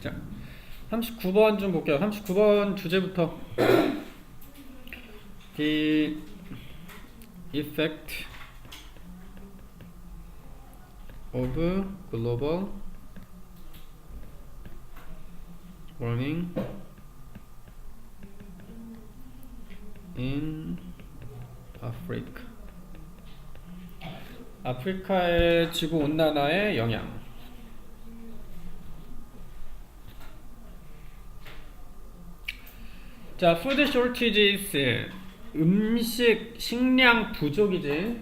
자, 39번 좀 볼게요. 39번 주제부터. The effect of global warming in Africa. 아프리카의 지구 온난화의 영향. 자, food shortages 음식 식량 부족이지.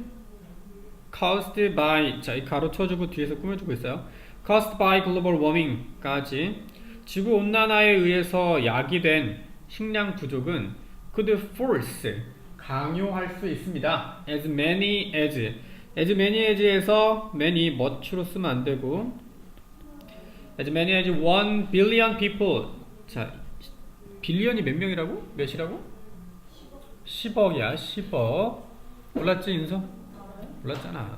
caused by 자, 이 가로 쳐주고 뒤에서 꾸며주고 있어요. caused by global warming까지 지구 온난화에 의해서 야기된 식량 부족은 could force 강요할 수 있습니다. as many as as many as에서 many much로 쓰면 안 되고 as many as 1 billion people 자 빌리언이 몇 명이라고? 몇이라고? 10억이야 10억 몰랐지 인서? 몰랐잖아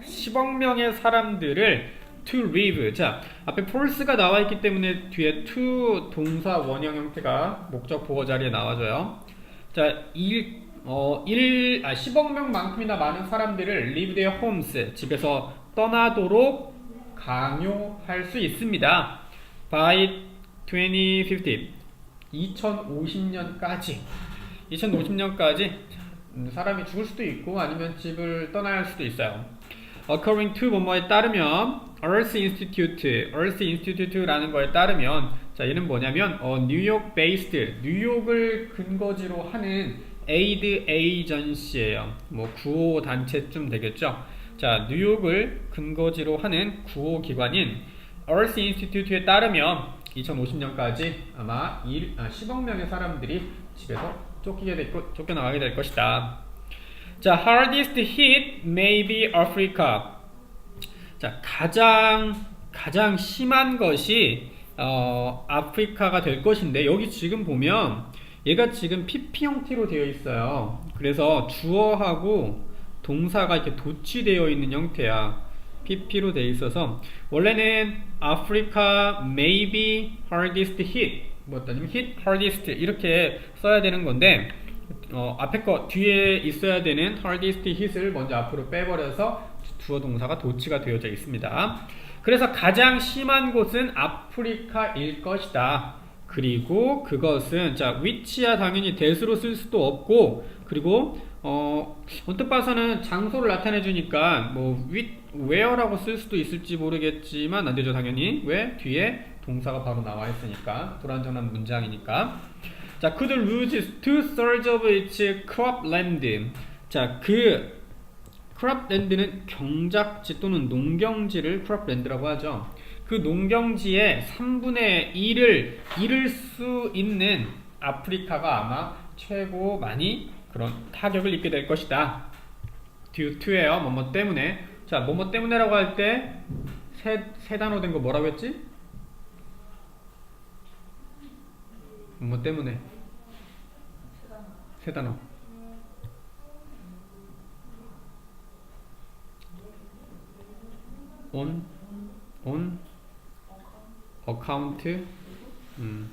10억 명의 사람들을 to live 자 앞에 force가 나와 있기 때문에 뒤에 to 동사 원형 형태가 목적 보호 자리에 나와줘요 자 1, 어, 1, 아, 10억 명만큼이나 많은 사람들을 live their homes 집에서 떠나도록 강요할 수 있습니다 by 2050 2050년까지 2050년까지 사람이 죽을 수도 있고 아니면 집을 떠나야 할 수도 있어요. According to 뭐뭐에 따르면 Earth Institute, Earth Institute라는 거에 따르면 자 얘는 뭐냐면 어, 뉴욕 베이스드 뉴욕을 근거지로 하는 에이드 에이전시예요. 뭐 구호 단체쯤 되겠죠. 자 뉴욕을 근거지로 하는 구호 기관인 Earth Institute에 따르면 2050년까지 아마 1, 아, 10억 명의 사람들이 집에서 쫓기게 될 것, 쫓겨나가게 될 것이다. 자, hardest hit may be Africa. 자, 가장 가장 심한 것이 어, 아프리카가 될 것인데 여기 지금 보면 얘가 지금 PP 형태로 되어 있어요. 그래서 주어하고 동사가 이렇게 도치되어 있는 형태야. PP로 되어 있어서 원래는 아프리카 maybe hardest hit 뭐 아니면 hit hardest 이렇게 써야 되는 건데 어, 앞에 거 뒤에 있어야 되는 hardest hit을 먼저 앞으로 빼버려서 주어 동사가 도치가 되어져 있습니다. 그래서 가장 심한 곳은 아프리카일 것이다. 그리고 그것은 자 위치야 당연히 대수로 쓸 수도 없고 그리고 어 언뜻 봐서는 장소를 나타내 주니까 뭐 위, where라고 쓸 수도 있을지 모르겠지만 안 되죠 당연히. 왜? 뒤에 동사가 바로 나와 있으니까. 불완전한 문장이니까. 자 could lose two thirds of its cropland. 자그 cropland는 경작지 또는 농경지를 cropland라고 하죠. 그 농경지의 3분의 1을 잃을 수 있는 아프리카가 아마 최고 많이 그런 타격을 입게 될 것이다. due to예요. 뭐뭐 때문에. 자, 뭐뭐 때문에라고 할 때 세 세 단어 된 거 뭐라고 했지? 뭐뭐 때문에. 세 단어. on account 음.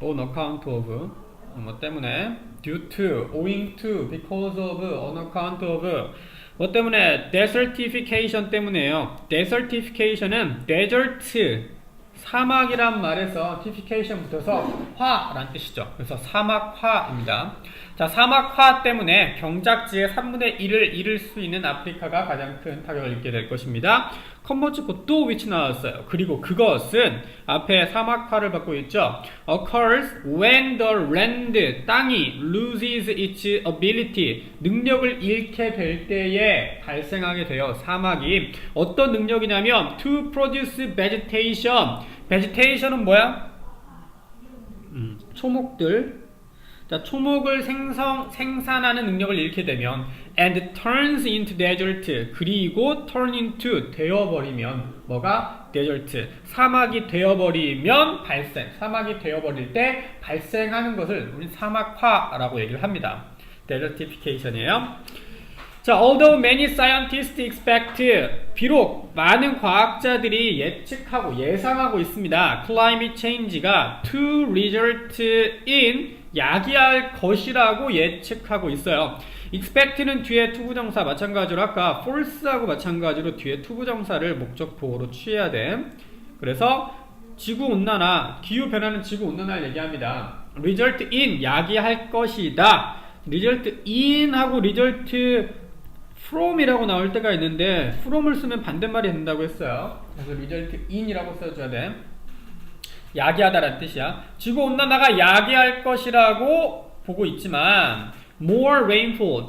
on account 뭐 때문에 due to, owing to, because of, on account of 뭐 때문에 desertification 때문에요. desertification은 desert 사막이란 말에서 tification 붙어서 화란 뜻이죠. 그래서 사막화입니다. 자, 사막화 때문에 경작지의 3분의 1을 잃을 수 있는 아프리카가 가장 큰 타격을 입게 될 것입니다. 컨버츠고 또 위치 나왔어요. 그리고 그것은 앞에 사막화를 받고 있죠. occurs when the land, 땅이 loses its ability, 능력을 잃게 될 때에 발생하게 되어 사막이 어떤 능력이냐면 to produce vegetation. vegetation은 뭐야? 음, 초목들 자, 초목을 생성, 생산하는 능력을 잃게 되면 and turns into desert 그리고 turn into 되어버리면 뭐가 desert 사막이 되어버리면 발생 사막이 되어버릴 때 발생하는 것을 우리 사막화라고 얘기를 합니다 desertification이에요 자, although many scientists expect 비록 많은 과학자들이 예측하고 예상하고 있습니다. climate change가 to result in 야기할 것이라고 예측하고 있어요. expect는 뒤에 투부정사 마찬가지로 아까 false하고 마찬가지로 뒤에 투부정사를 목적 보호로 취해야 돼. 그래서 지구 온난화, 기후 변화는 지구 온난화를 얘기합니다. result in 야기할 것이다. result in 하고 result from이라고 나올 때가 있는데 from을 쓰면 반대말이 된다고 했어요. 그래서 result in이라고 써줘야 돼. 야기하다라는 뜻이야. 지구 온난화가 야기할 것이라고 보고 있지만 more rainfall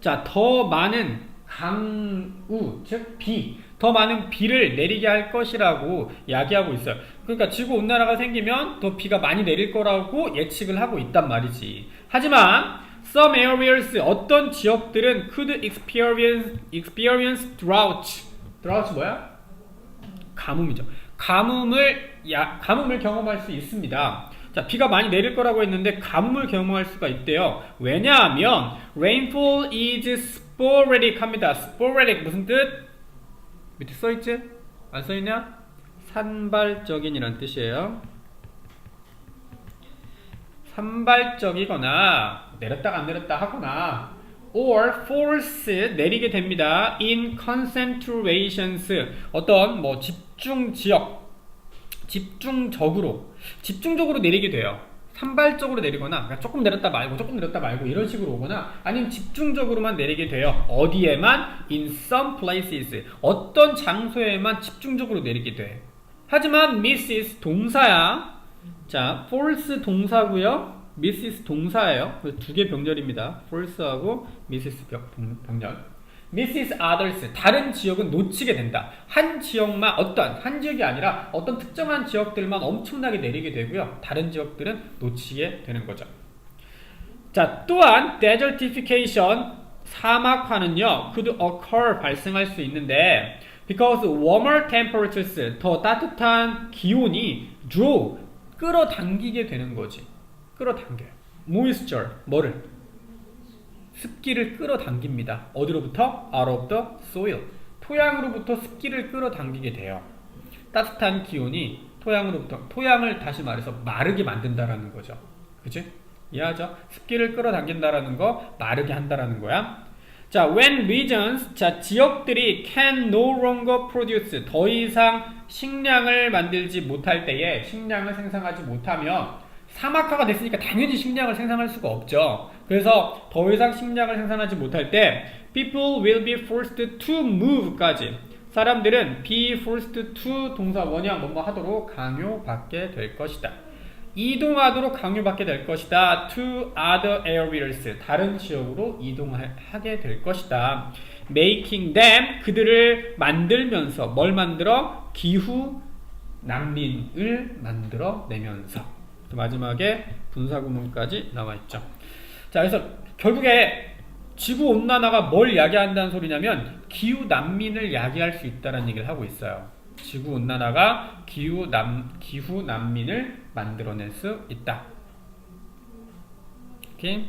자, 더 많은 강우, 즉 비, 더 많은 비를 내리게 할 것이라고 야기하고 있어요. 그러니까 지구 온난화가 생기면 더 비가 많이 내릴 거라고 예측을 하고 있단 말이지. 하지만 some areas 어떤 지역들은 could experience experience drought. drought 뭐야? 가뭄이죠. 가뭄을 야, 가뭄을 경험할 수 있습니다. 자, 비가 많이 내릴 거라고 했는데 가뭄을 경험할 수가 있대요. 왜냐하면 rainfall is sporadic 합니다. sporadic 무슨 뜻? 밑에 써 있지? 안 써 있냐? 산발적인이란 뜻이에요. 산발적이거나 내렸다가 안 내렸다 하거나 or falls 내리게 됩니다. in concentrations 어떤 뭐 집중 지역 집중적으로 집중적으로 내리게 돼요. 산발적으로 내리거나 그러니까 조금 내렸다 말고 조금 내렸다 말고 이런 식으로 오거나 아니면 집중적으로만 내리게 돼요. 어디에만 in some places 어떤 장소에만 집중적으로 내리게 돼. 하지만 Mrs 동사야. 자, false 동사고요. Mrs 동사예요. 두 개 병렬입니다. false하고 병- 병렬. Mrs. Others 다른 지역은 놓치게 된다. 한 지역만 어떤 한 지역이 아니라 어떤 특정한 지역들만 엄청나게 내리게 되고요. 다른 지역들은 놓치게 되는 거죠. 자, 또한 desertification 사막화는요. could occur 발생할 수 있는데 because warmer temperatures 더 따뜻한 기온이 draw 끌어당기게 되는 거지. 끌어당겨요. moisture 뭐를 습기를 끌어당깁니다. 어디로부터? out of the soil. 토양으로부터 습기를 끌어당기게 돼요. 따뜻한 기온이 토양으로부터 토양을 다시 말해서 마르게 만든다라는 거죠. 그치? 이해하죠? 습기를 끌어당긴다라는 거 마르게 한다라는 거야. 자, when regions 자 지역들이 can no longer produce 더 이상 식량을 만들지 못할 때에 식량을 생산하지 못하면 사막화가 됐으니까 당연히 식량을 생산할 수가 없죠. 그래서 더 이상 식량을 생산하지 못할 때 people will be forced to move까지 사람들은 be forced to 동사 원형 뭐뭐 하도록 강요받게 될 것이다. 이동하도록 강요받게 될 것이다. to other areas 다른 지역으로 이동하게 될 것이다. making them 그들을 만들면서 뭘 만들어 기후 난민을 만들어 내면서 또 마지막에 분사 구문까지 나와 있죠. 자, 그래서 결국에 지구 온난화가 뭘 야기한다는 소리냐면 기후 난민을 야기할 수 있다는 얘기를 하고 있어요. 지구 온난화가 기후 난 기후 난민을 만들어낼 수 있다. 오케이?